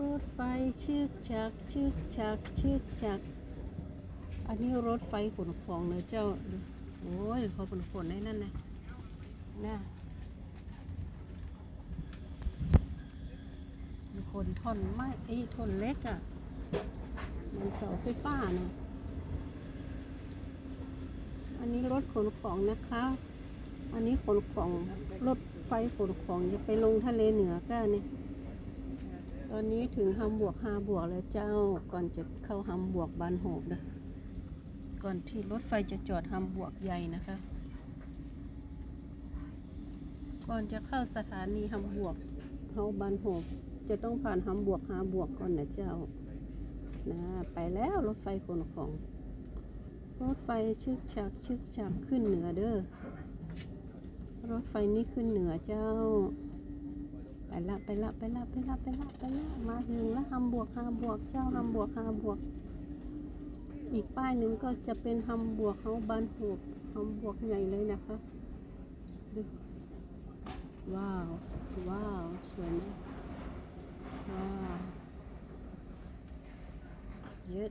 รถไฟชึกชักชึกชักชึกชัก อันนี้รถไฟขนของเลยเจ้า โอ้ยเขาขนขนได้นั่นนะน่ะคนท่อนไม้ไอ้ท่อนเล็กอะ่ะมันเสาไฟฟ้านี่ยอันนี้รถขนของนะคะ อันนี้ขนของรถไฟขนของจะไปลงทะเลเหนือก็นี่ ตอนนี้ถึงฮัมบวกฮาบวกแล้วเจ้าก่อนจะเข้าฮัมบวกบานโหกนะก่อนที่รถไฟจะจอดฮัมบวกใหญ่นะคะ ก่อนจะเข้าสถานีฮัมบวกเฮาบานโหกจะต้องผ่านฮัมบวกฮาบวกก่อนนะเจ้านะไปแล้วรถไฟขนของ รถไฟชึกฉักชึกฉักขึ้นเหนือเด้อรถไฟนี้ขึ้นเหนือเจ้า ไปละไปละไปละไปละไปละไปละมาถึงแล้วหำบวกหาบวกเจ้าหำบวกหาบวก อีกป้ายหนึ่งก็จะเป็นหำบวกเขาบานหูบหำบวกใหญ่เลยนะคะ ว้าว ว้าว สวยนะว้าวเยอะ